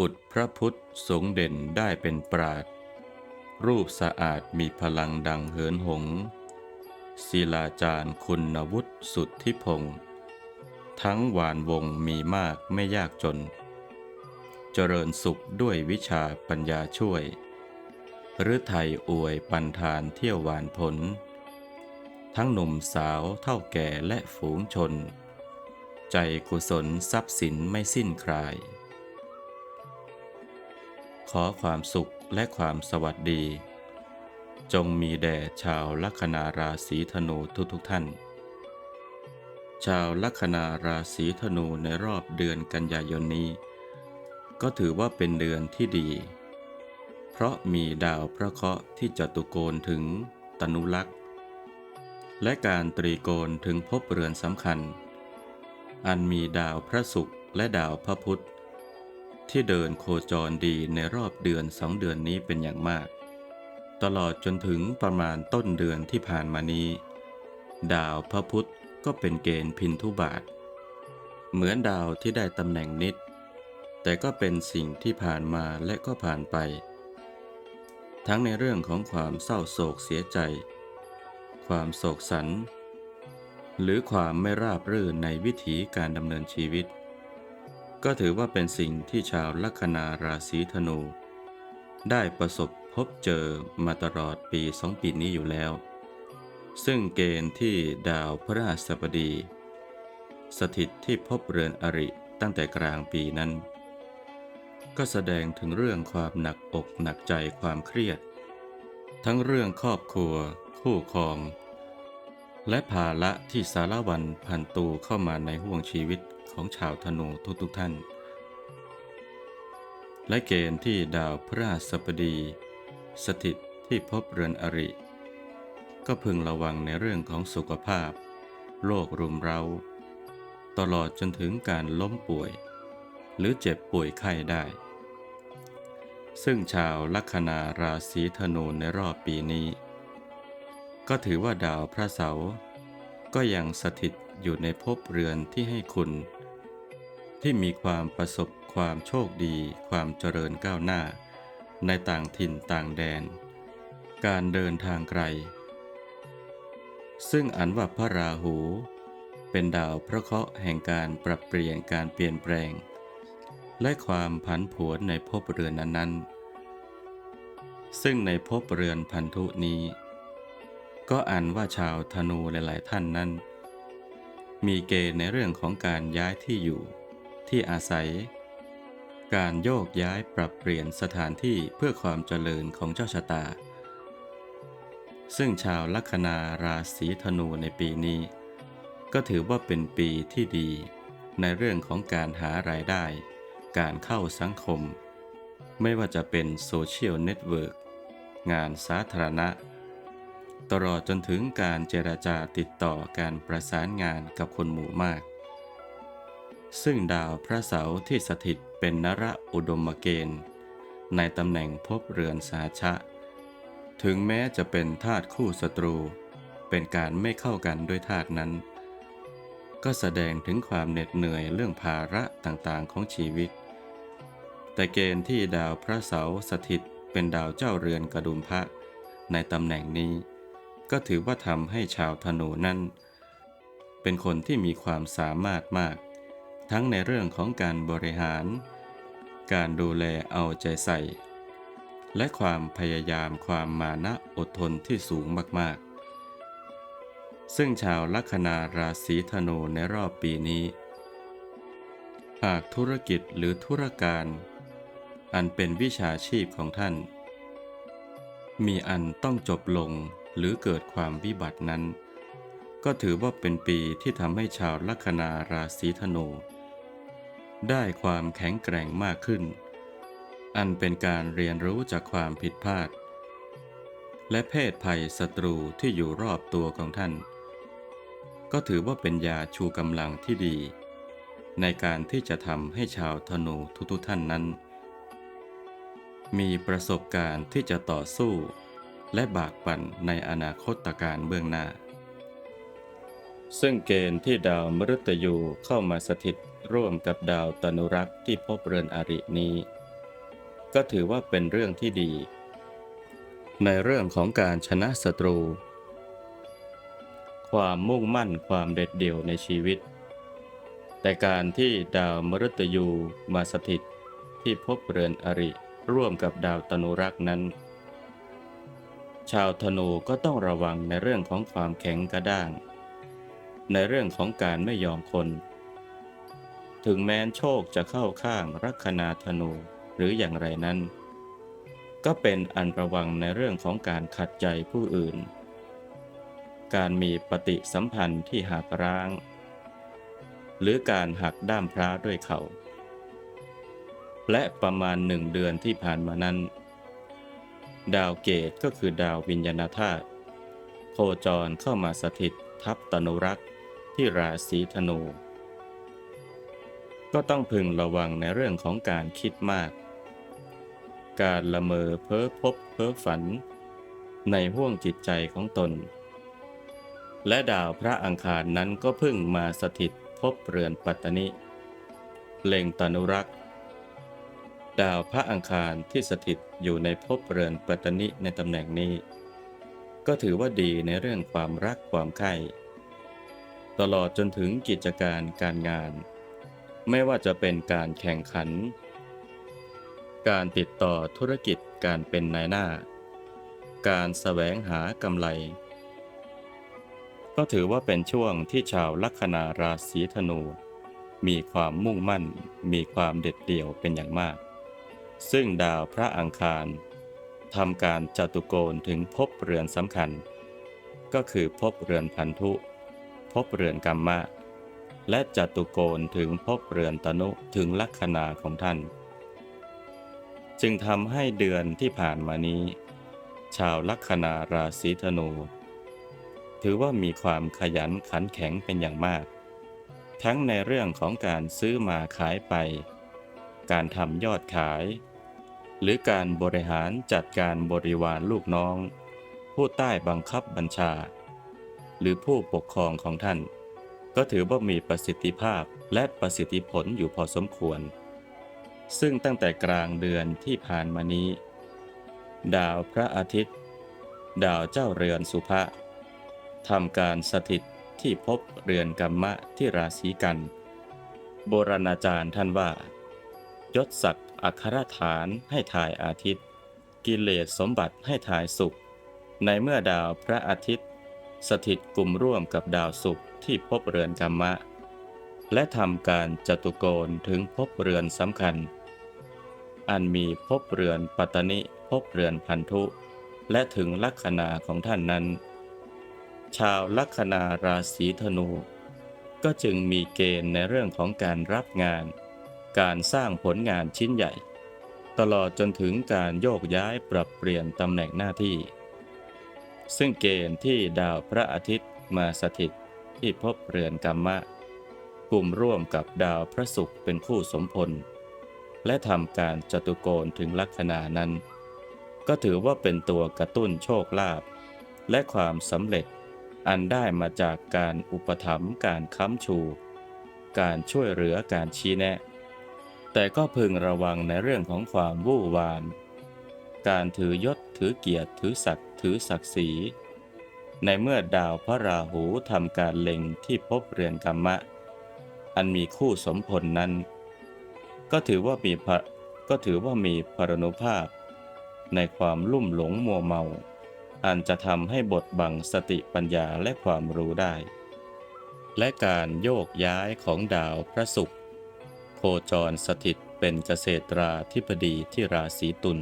อุดพระพุทธสงเด่นได้เป็นปราด รูปสะอาดมีพลังดังเหินหง ศิลาจารย์คุณวุฒิสุทธิพงศ์ทั้งหวานวงมีมากไม่ยากจน เจริญสุขด้วยวิชาปัญญาช่วย หรือไทยอวยปันทานเที่ยวหวานผล ทั้งหนุ่มสาวเท่าแก่และฝูงชน ใจกุศลทรัพย์สินไม่สิ้นคลาย ขอความสุขและความสวัสดี จงมีแด่ชาวลัคนาราศีธนูทุกทุกท่าน ชาวลัคนาราศีธนูในรอบเดือนกันยายนนี้ ก็ถือว่าเป็นเดือนที่ดี เพราะมีดาวพระเคราะห์ที่จตุโกณถึงตนุลักษ์และการตรีโกณถึงภพเรือนสำคัญ อันมีดาวพระศุกร์และดาวพระพุธ ที่เดินโคจรดีในรอบเดือนสองเดือนนี้เป็นอย่างมาก ตลอดจนถึงประมาณต้นเดือนที่ผ่านมานี้ ดาวพระพุธก็เป็นเกณฑ์พินทุบาท เหมือนดาวที่ได้ตำแหน่งนิด แต่ก็เป็นสิ่งที่ผ่านมาและก็ผ่านไป ทั้งในเรื่องของความเศร้าโศกเสียใจ ความโศกสันหรือความไม่ราบรื่นในวิถีการดำเนินชีวิต ก็ถือว่าเป็นสิ่งที่ชาวลัคนาราศีธนู ได้ประสบพบเจอมาตลอดปีสองปีนี้อยู่แล้ว ซึ่งเกณฑ์ที่ดาวพฤหัสบดี สถิตที่พบเรือนอริตั้งแต่กลางปีนั้น ก็แสดงถึงเรื่องความหนักอกหนักใจความเครียด ทั้งเรื่องครอบครัว คู่ครอง และภาระที่สารวันพันตูเข้ามาในห่วงชีวิต ของชาวธนูทุกๆท่าน และเกณฑ์ที่ดาวพฤหัสบดี สถิตที่พบเรือนอริ ก็พึงระวังในเรื่องของสุขภาพ โรครุมเร้า ตลอดจนถึงการล้มป่วย หรือเจ็บป่วยไข้ได้ ซึ่งชาวลัคนาราศีธนูในรอบปีนี้ ก็ถือว่าดาวพระเสาร์ก็ยังสถิตอยู่ในภพเรือนที่ให้คุณ ที่มีความประสบความโชคดี ความเจริญก้าวหน้า ในต่างถิ่นต่างแดน การเดินทางไกล ซึ่งอันว่าพระราหู เป็นดาวพระเคราะห์แห่งการปรับเปลี่ยนการเปลี่ยนแปลง และความผันผวนในภพเรือนนั้นๆ ซึ่งในภพเรือนพันธุนี้ ก็อันว่าชาวธนูหลายๆท่านนั้น มีเกณฑ์ในเรื่องของการย้ายที่อยู่ ที่อาศัย การโยกย้ายปรับเปลี่ยนสถานที่เพื่อความเจริญของเจ้าชะตา ซึ่งชาวลัคนาราศีธนูในปีนี้ ก็ถือว่าเป็นปีที่ดี ในเรื่องของการหารายได้ การเข้าสังคม ไม่ว่าจะเป็นโซเชียลเน็ตเวิร์กงานสาธารณะตลอดจนถึงการเจรจาติดต่อการประสานงานกับคนหมู่มาก ซึ่งดาวพระเสาร์ที่สถิตเป็นนระอุดมเกณฑ์ ในตำแหน่งภพเรือนสาชะ ถึงแม้จะเป็นธาตุคู่ศัตรู เป็นการไม่เข้ากันด้วยธาตุนั้น ก็แสดงถึงความเหน็ดเหนื่อยเรื่องภาระต่างๆของชีวิต แต่เกณฑ์ที่ดาวพระเสาร์สถิตเป็นดาวเจ้าเรือนกระดุมพระในตำแหน่งนี้ ก็ถือว่าทำให้ชาวธนูนั้น เป็นคนที่มีความสามารถมาก ทั้งในเรื่องของการบริหาร การดูแลเอาใจใส่ และความพยายามความมานะอดทนที่สูงมากๆ ซึ่งชาวลัคนาราศีธนูในรอบปีนี้ หากธุรกิจหรือธุรการ อันเป็นวิชาชีพของท่าน มีอันต้องจบลงหรือเกิดความวิบัตินั้น ก็ถือว่าเป็นปีที่ทำให้ชาวลัคนาราศีธนู ได้ความแข็งแกร่งมากขึ้น อันเป็นการเรียนรู้จากความผิดพลาด และเพศภัยศัตรูที่อยู่รอบตัวของท่าน ก็ถือว่าเป็นยาชูกำลังที่ดี ในการที่จะทำให้ชาวธนูทุกๆท่านนั้น มีประสบการณ์ที่จะต่อสู้ และบากบั่นในอนาคตการเบื้องหน้า ซึ่งเกณฑ์ที่ดาวมฤตยูเข้ามาสถิตร่วมกับดาวตนุรักษ์ที่พบเรือนอรินี้ ก็ถือว่าเป็นเรื่องที่ดี ในเรื่องของการชนะศัตรู ความมุ่งมั่นความเด็ดเดี่ยวในชีวิต แต่การที่ดาวมฤตยูมาสถิตที่ภพเรือนอริร่วมกับดาวตนุรักษ์นั้น ชาวธนูก็ต้องระวังในเรื่องของความแข็งกระด้าง ในเรื่องของการไม่ยอมคน ถึงแม้นโชคจะเข้าข้างลัคนาธนูหรืออย่างไรนั้น ก็เป็นอันระวังในเรื่องของการขัดใจผู้อื่น การมีปฏิสัมพันธ์ที่หักร้าง หรือการหักด้ามพระด้วยเขา และประมาณหนึ่งเดือนที่ผ่านมานั้น ดาวเกตก็คือดาววิญญาณธาตุโคจรเข้ามาสถิตทับตนุรักษ์ ที่ราศีธนู ก็ต้องพึงระวังในเรื่องของการคิดมาก การละเมอเพ้อพบเพ้อฝัน ในห่วงจิตใจของตน และดาวพระอังคารนั้นก็พิ่งมาสถิตพบเรือนปัตตนิเล็งตนุรักษ์ ดาวพระอังคารที่สถิตอยู่ในภพเรือนปัตตนิในตำแหน่งนี้ ก็ถือว่าดีในเรื่องความรักความใคร่ ตลอดจนถึงกิจการการงาน ไม่ว่าจะเป็นการแข่งขัน การติดต่อธุรกิจการเป็นนายหน้า การแสวงหากำไร ก็ถือว่าเป็นช่วงที่ชาวลัคนาราศีธนู มีความมุ่งมั่น มีความเด็ดเดี่ยวเป็นอย่างมาก ซึ่งดาวพระอังคารทำการจตุโกณถึงภพเรือนสำคัญ ก็คือภพเรือนพันธุ ภพเรือนกรรมะ และจตุโกณถึงภพเรือนตนุถึงลัคนาของท่าน จึงทำให้เดือนที่ผ่านมานี้ ชาวลัคนาราศีธนู ถือว่ามีความขยันขันแข็งเป็นอย่างมาก ทั้งในเรื่องของการซื้อมาขายไป การทำยอดขาย หรือการบริหารจัดการบริวารลูกน้อง ผู้ใต้บังคับบัญชา หรือผู้ปกครองของท่าน ก็ถือว่ามีประสิทธิภาพและประสิทธิผลอยู่พอสมควร ซึ่งตั้งแต่กลางเดือนที่ผ่านมานี้ ดาวพระอาทิตย์ ดาวเจ้าเรือนสุภะทำการสถิตที่พบเรือนกัมมะที่ราศีกัน โบราณอาจารย์ท่านว่ายศศักดิ์อัครฐานให้ทายอาทิตย์ กิเลสสมบัติให้ทายสุข ในเมื่อดาวพระอาทิตย์ สถิตกลุ่มร่วมกับดาวศุกร์ที่พบเรือนกัมมะ และทำการจตุโกณถึงพบเรือนสำคัญ อันมีพบเรือนปัตตนิพบเรือนพันธุ และถึงลัคนาของท่านนั้น ชาวลัคนาราศีธนู ก็จึงมีเกณฑ์ในเรื่องของการรับงาน การสร้างผลงานชิ้นใหญ่ ตลอดจนถึงการโยกย้ายปรับเปลี่ยนตำแหน่งหน้าที่ ซึ่งเกณฑ์ที่ดาวพระอาทิตย์มาสถิตที่พบเรือนกัมมะกลุ่มร่วมกับดาวพระศุกร์เป็นคู่สมพล และทำการจตุโกณถึงลัคนานั้น ก็ถือว่าเป็นตัวกระตุ้นโชคลาภและความสำเร็จอันได้มาจากการอุปถัมภ์การค้ำชู การช่วยเหลือการชี้แนะ แต่ก็พึงระวังในเรื่องของความวู่วาม การถือยศถือเกียรติถือศักดิ์ ถือศักดิ์ศรี ในเมื่อดาวพระราหูทำการเล็งที่พบเรือนกรรมะ อันมีคู่สมพลนั้น ก็ถือว่ามีพระก็ถือว่ามีพรณุภาพ ในความลุ่มหลงมัวเมา อันจะทำให้บดบังสติปัญญาและความรู้ได้ และการโยกย้ายของดาวพระศุกร์โคจรสถิตเป็นเกษตราธิบดีที่ราศีตุล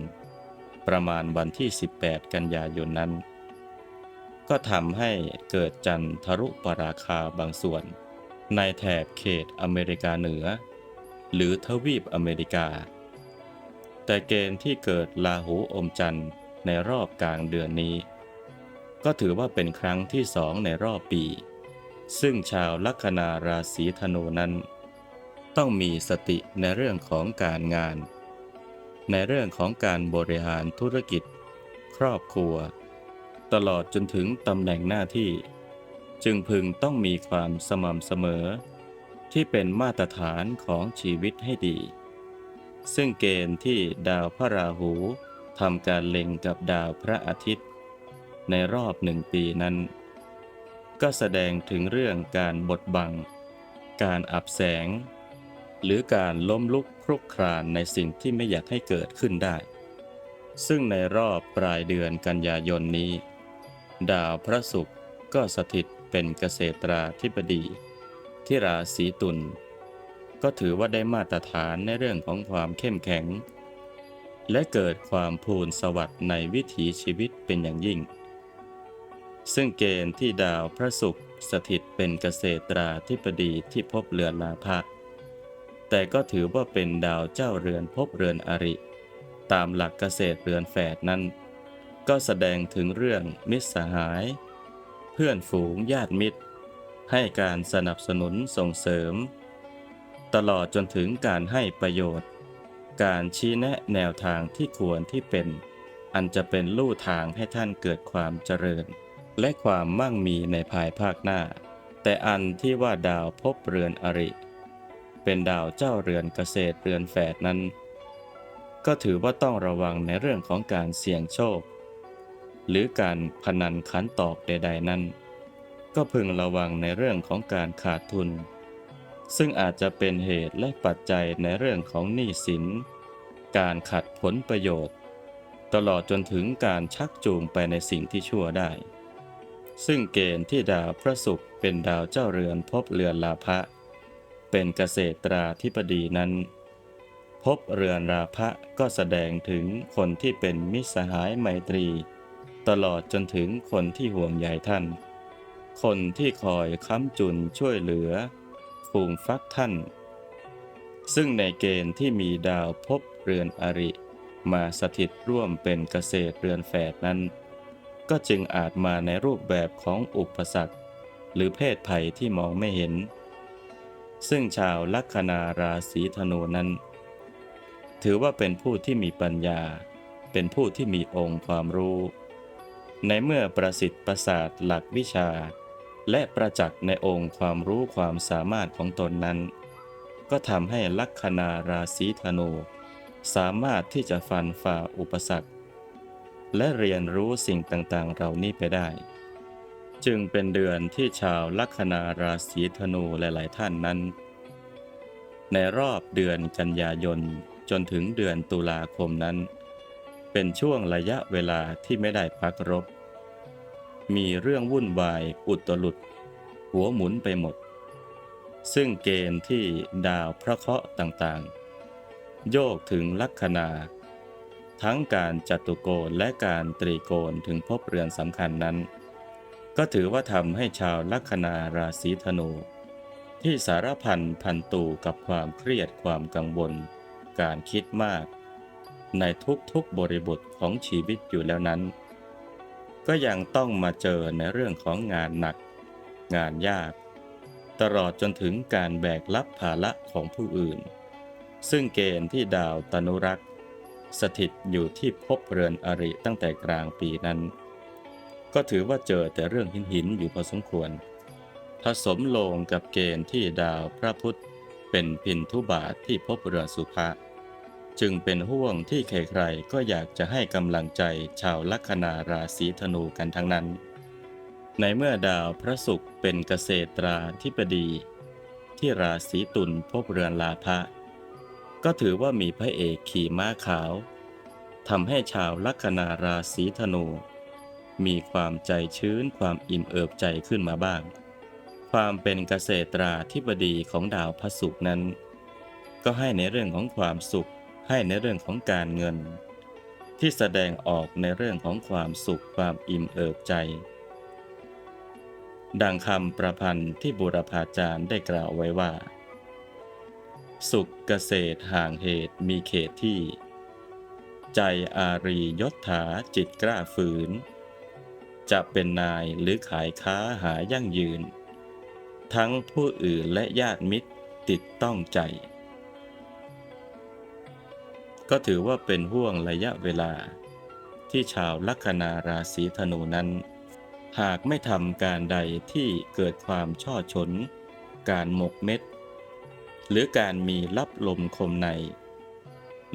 ประมาณวันที่ 18 กันยายนนั้น ก็ทำให้เกิดจันทรุปราคาบางส่วน ในแถบเขตอเมริกาเหนือ หรือทวีปอเมริกา แต่เกณฑ์ที่เกิดลาหูอมจันทร์ในรอบกลางเดือนนี้ ก็ถือว่าเป็นครั้งที่สองในรอบปี ซึ่งชาวลัคนาราศีธนูนั้น ต้องมีสติในเรื่องของการงาน ในเรื่องของการบริหารธุรกิจ ครอบครัว ตลอดจนถึงตำแหน่งหน้าที่ จึงพึงต้องมีความสม่ำเสมอ ที่เป็นมาตรฐานของชีวิตให้ดี ซึ่งเกณฑ์ที่ดาวพระราหูทำการเล็งกับดาวพระอาทิตย์ ในรอบหนึ่งปีนั้น ก็แสดงถึงเรื่องการบดบัง การอับแสง หรือการล้มลุกครุกครานในสิ่งที่ไม่อยากให้เกิดขึ้นได้ ซึ่งในรอบปลายเดือนกันยายนนี้ ดาวพระศุกร์ก็สถิตเป็นเกษตราธิบดี ที่ราศีตุลก็ถือว่าได้มาตรฐานในเรื่องของความเข้มแข็ง และเกิดความภูนสวัสดิ์ในวิถีชีวิตเป็นอย่างยิ่ง ซึ่งเกณฑ์ที่ดาวพระศุกร์สถิตเป็นเกษตราธิบดีที่พบเรือนลาภะ แต่ก็ถือว่าเป็นดาวเจ้าเรือนพบเรือนอริ ตามหลักเกษตรเรือนแฝดนั้น ก็แสดงถึงเรื่องมิตรสหาย เพื่อนฝูงญาติมิตร ให้การสนับสนุนส่งเสริม ตลอดจนถึงการให้ประโยชน์ การชี้แนะแนวทางที่ควรที่เป็น อันจะเป็นลู่ทางให้ท่านเกิดความเจริญ และความมั่งมีในภายภาคหน้า แต่อันที่ว่าดาวพบเรือนอริ เป็นดาวเจ้าเรือนเกษตรเรือนแฝดนั้น ก็ถือว่าต้องระวังในเรื่องของการเสี่ยงโชค หรือการพนันขันตอกใด ๆ นั้น ก็พึงระวังในเรื่องของการขาดทุน ซึ่งอาจจะเป็นเหตุและปัจจัยในเรื่องของหนี้สิน การขัดผลประโยชน์ ตลอดจนถึงการชักจูงไปในสิ่งที่ชั่วได้ ซึ่งเกณฑ์ที่ดาวพระศุกร์เป็นดาวเจ้าเรือนพบเรือนลาภะ เป็นเกษตราธิบดีนั้น พบเรือนราภะก็แสดงถึงคนที่เป็นมิสหายไมตรี ตลอดจนถึงคนที่ห่วงใยท่าน คนที่คอยค้ำจุนช่วยเหลือฟูงฟักท่าน ซึ่งในเกณฑ์ที่มีดาวพบเรือนอริ มาสถิตร่วมเป็นเกษตรเรือนแฝดนั้น ก็จึงอาจมาในรูปแบบของอุปสรรค หรือเพศภัยที่มองไม่เห็น ซึ่งชาวลัคนาราศีธนูนั้น ถือว่าเป็นผู้ที่มีปัญญา เป็นผู้ที่มีองค์ความรู้ ในเมื่อประสิทธิ์ประสาทหลักวิชา และประจักษ์ในองค์ความรู้ความสามารถของตนนั้น ก็ทำให้ลัคนาราศีธนูสามารถที่จะฟันฝ่าอุปสรรค และเรียนรู้สิ่งต่างๆ เหล่านี้ไปได้ จึงเป็นเดือนที่ชาวลัคนาราศีธนูหลาย ๆ ท่านนั้น ในรอบเดือนกันยายนจนถึงเดือนตุลาคมนั้น เป็นช่วงระยะเวลาที่ไม่ได้พักรบ มีเรื่องวุ่นวายอุตลุดหัวหมุนไปหมด ซึ่งเกณฑ์ที่ดาวพระเคราะห์ต่างๆ โยกถึงลัคนาทั้งการจัตุโกณและการตรีโกณถึงพบเรือนสำคัญนั้น ก็ถือว่าทำให้ชาวลัคนาราศีธนู ที่สารพันพันตูกับความเครียดความกังวล การคิดมาก ในทุกๆบริบทของชีวิตอยู่แล้วนั้น ก็ยังต้องมาเจอในเรื่องของงานหนัก งานยาก ตลอดจนถึงการแบกรับภาระของผู้อื่น ซึ่งเกณฑ์ที่ดาวตนุรักษ์ สถิตอยู่ที่ภพเรือนอริตั้งแต่กลางปีนั้น ก็ถือว่าเจอแต่เรื่องหินหินอยู่พอสมควร ผสมลงกับเกณฑ์ที่ดาวพระพุธเป็นพินทุบาทที่ภพเรือนสุภะจึงเป็นห่วงที่ใครๆก็อยากจะให้กำลังใจชาวลัคนาราศีธนูกันทั้งนั้น ในเมื่อดาวพระศุกร์เป็นเกษตราธิบดี ที่ราศีตุลพบเรือนลาภะก็ถือว่ามีพระเอกขี่ม้าขาวทำให้ชาวลัคนาราศีธนู มีความใจชื้นความอิ่มเอิบใจขึ้นมาบ้าง ความเป็นเกษตราธิบดีของดาวพระศุกร์นั้น ก็ให้ในเรื่องของความสุข ให้ในเรื่องของการเงิน ที่แสดงออกในเรื่องของความสุขความอิ่มเอิบใจ ดังคำประพันธ์ที่บุรพาจารย์ได้กล่าวไว้ว่า สุขเกษตรห่างเหตุมีเขตที่ ใจอารียศถาจิตกล้าฝืน จะเป็นนายหรือขายค้าหายั่งยืน ทั้งผู้อื่นและญาติมิตรติดต้องใจ ก็ถือว่าเป็นห่วงระยะเวลา ที่ชาวลัคนาราศีธนูนั้น หากไม่ทำการใดที่เกิดความช่อชน การหมกเม็ด หรือการมีรับลมคมใน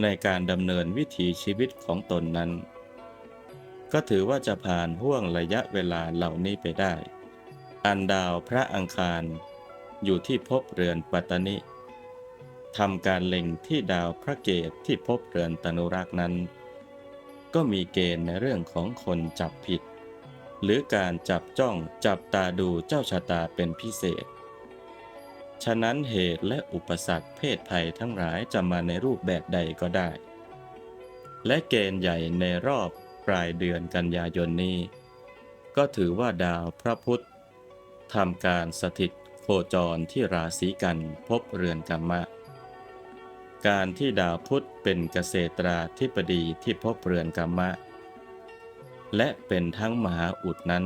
ในการดำเนินวิถีชีวิตของตนนั้น ก็ถือว่าจะผ่านห่วงระยะเวลาเหล่านี้ไปได้ อันดาวพระอังคาร อยู่ที่ภพเรือนปัตตนิทำการเล็งที่ดาวพระเกตที่ภพเรือนตนุรักษ์นั้น ก็มีเกณฑ์ในเรื่องของคนจับผิด หรือการจับจ้องจับตาดูเจ้าชะตาเป็นพิเศษ ฉะนั้นเหตุและอุปสรรคเพศภัยทั้งหลายจะมาในรูปแบบใดก็ได้ และเกณฑ์ใหญ่ในรอบ ปลายเดือนกันยายนนี้ ก็ถือว่าดาวพระพุธทำการสถิตโคจรที่ราศีกันพบเรือนกรรมะ การที่ดาวพุธเป็นเกษตราธิปดีที่พบเรือนกรรมะ และเป็นทั้งมหาอุดนั้น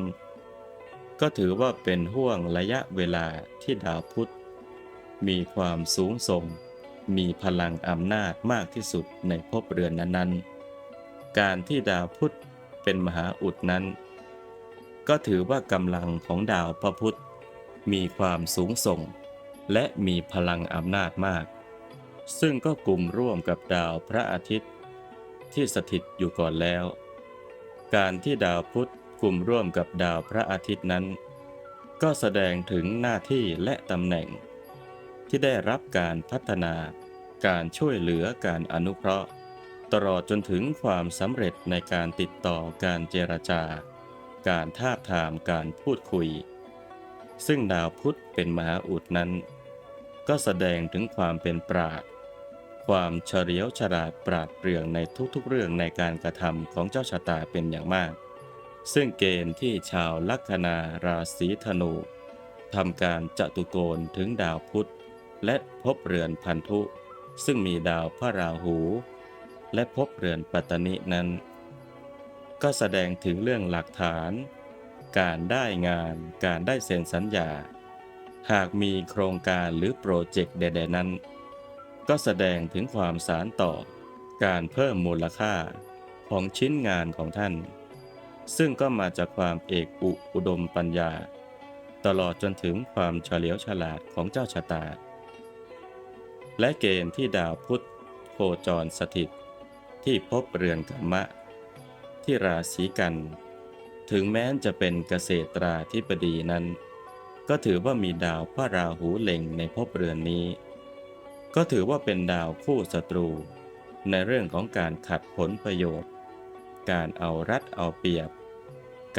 ก็ถือว่าเป็นห่วงระยะเวลาที่ดาวพุธมีความสูงส่ง มีพลังอำนาจมากที่สุดในภพเรือนนั้นๆ การที่ดาวพุธเป็นมหาอุดนั้น ก็ถือว่ากำลังของดาวพระพุธมีความสูงส่ง และมีพลังอำนาจมาก ซึ่งก็กลุ่มร่วมกับดาวพระอาทิตย์ ที่สถิตอยู่ก่อนแล้ว การที่ดาวพุธกลุ่มร่วมกับดาวพระอาทิตย์นั้น ก็แสดงถึงหน้าที่และตำแหน่ง ที่ได้รับการพัฒนา การช่วยเหลือการอนุเคราะห์ ตลอดจนถึงความสำเร็จในการติดต่อการเจรจา การทาทามการพูดคุย ซึ่งดาวพุธเป็นมหาอุดนั้น ก็แสดงถึงความเป็นปราดความเฉลียวฉลาดปราดเปรื่องในทุกๆเรื่องในการกระทำของเจ้าชะตาเป็นอย่างมาก ซึ่งเกณฑ์ที่ชาวลัคนาราศีธนูทำการจตุโกณถึงดาวพุธและพบเรือนพันธุ ซึ่งมีดาวพระราหู และพบเรือนปัตตนินั้น ก็แสดงถึงเรื่องหลักฐาน การได้งานการได้เซ็นสัญญา หากมีโครงการหรือโปรเจกต์ใดๆนั้น ก็แสดงถึงความสารต่อการเพิ่มมูลค่าของชิ้นงานของท่าน ซึ่งก็มาจากความเอกอุอุดมปัญญา ตลอดจนถึงความเฉลียวฉลาดของเจ้าชะตา และเกณฑ์ที่ดาวพุธโคจรสถิต ที่พบเรือนกรรมะ ที่ราศีกัน ถึงแม้จะเป็นเกษตราธิปดีนั้น ก็ถือว่ามีดาวพระราหูเล็งในภพเรือนนี้ ก็ถือว่าเป็นดาวคู่ศัตรู ในเรื่องของการขัดผลประโยชน์ การเอารัดเอาเปรียบ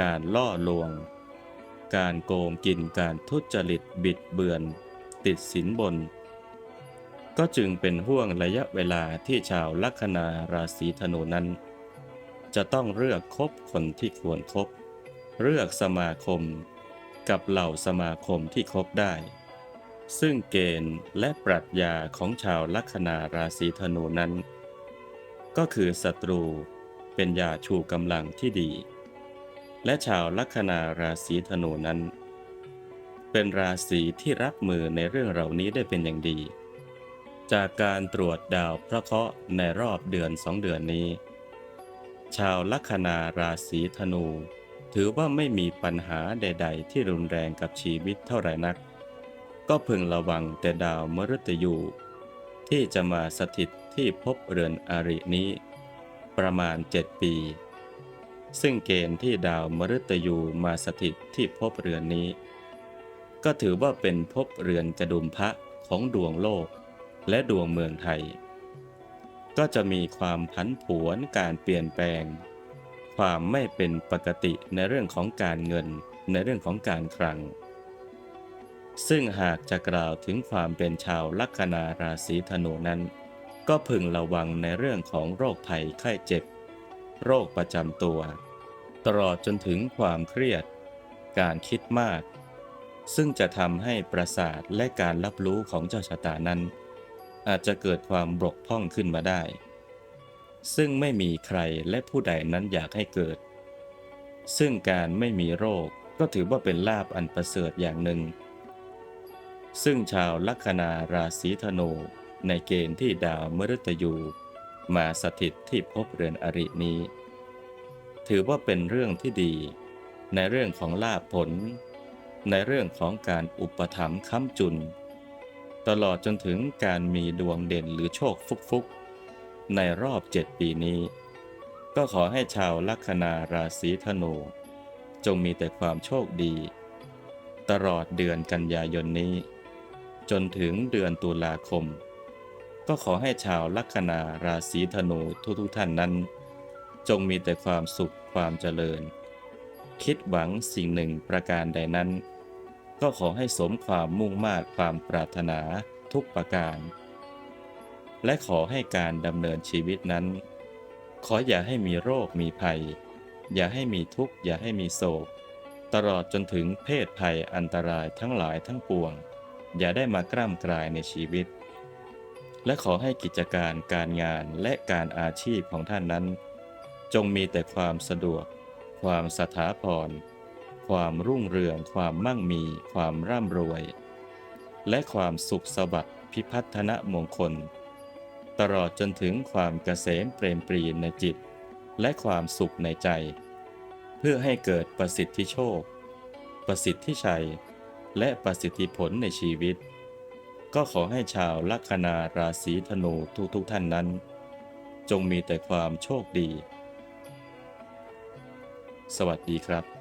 การล่อลวง การโกงกินการทุจริตบิดเบือน ติดสินบน ก็จึงเป็นห่วงระยะเวลาที่ชาวลัคนาราศีธนูนั้น จะต้องเลือกคบคนที่ควรครบเลือกสมาคม กับเหล่าสมาคมที่คบได้ ซึ่งเกณฑ์และปรัชญาของชาวลัคนาราศีธนูนั้น ก็คือศัตรูเป็นยาชูกำลังที่ดี และชาวลัคนาราศีธนูนั้น เป็นราศีที่รับมือในเรื่องเหล่านี้ได้เป็นอย่างดี จากการตรวจดาวพระเคราะห์ในรอบเดือนสองเดือนนี้ ชาวลัคนาราศีธนู ถือว่าไม่มีปัญหาใด ๆ ที่รุนแรงกับชีวิตเท่าไหร่นัก ก็พึงระวังแต่ดาวมฤตยูที่จะมาสถิตที่ภพเรือนอารินี้ ประมาณ7ปี ซึ่งเกณฑ์ที่ดาวมฤตยูมาสถิตที่ภพเรือนนี้ ก็ถือว่าเป็นภพเรือนกระดุมพระของดวงโลก และดวงเมืองไทย ก็จะมีความผันผวนการเปลี่ยนแปลง ความไม่เป็นปกติในเรื่องของการเงินในเรื่องของการคลัง ซึ่งหากจะกล่าวถึงความเป็นชาวลัคนาราศีธนูนั้น ก็พึงระวังในเรื่องของโรคภัยไข้เจ็บ โรคประจำตัว ตลอดจนถึงความเครียด การคิดมากซึ่งจะทำให้ประสาทและการรับรู้ของเจ้าชะตานั้น อาจจะเกิดความบกพร่องขึ้นมาได้ ซึ่งไม่มีใครและผู้ใดนั้นอยากให้เกิด ซึ่งการไม่มีโรคก็ถือว่าเป็นลาบอันประเสริฐอย่างหนึ่ง ซึ่งชาวลัคนาราศีธนูในเกณฑ์ที่ดาวมฤตยูมาสถิตที่ภพเรือนอรินี้ ถือว่าเป็นเรื่องที่ดี ในเรื่องของลาภผล ในเรื่องของการอุปถัมภ์ค้ำจุน ตลอดจนถึงการมีดวงเด่นหรือโชคฟุกๆ ในรอบเจ็ดปีนี้ ก็ขอให้ชาวลัคนาราศีธนู จงมีแต่ความโชคดี ตลอดเดือนกันยายนนี้ จนถึงเดือนตุลาคม ก็ขอให้ชาวลัคนาราศีธนูทุกๆท่านนั้น จงมีแต่ความสุขความเจริญ คิดหวังสิ่งหนึ่งประการใดนั้น ก็ขอให้สมความมุ่งมา่ความปรารถนาทุกประการ และขอให้การดำเนินชีวิตนั้น ขออย่าให้มีโรคมีภัย อย่าให้มีทุกข์อย่าให้มีโศก ตลอดจนถึงเพศภัยอันตรายทั้งหลายทั้งปวง อย่าได้มากร่ำกลายในชีวิต และขอให้กิจการการงานและการอาชีพของท่านนั้น จงมีแต่ความสะดวก ความสถาพร ความรุ่งเรือง ความมั่งมี ความร่ำรวย และความสุขสวัสดิ์พิพัฒนมงคล ตลอดจนถึงความเกษมเปรมปรีในจิต และความสุขในใจ เพื่อให้เกิดประสิทธิโชค ประสิทธิชัย และประสิทธิผลในชีวิต ก็ขอให้ชาวลัคนาราศีธนูทุกๆทท่านนั้น จงมีแต่ความโชคดี สวัสดีครับ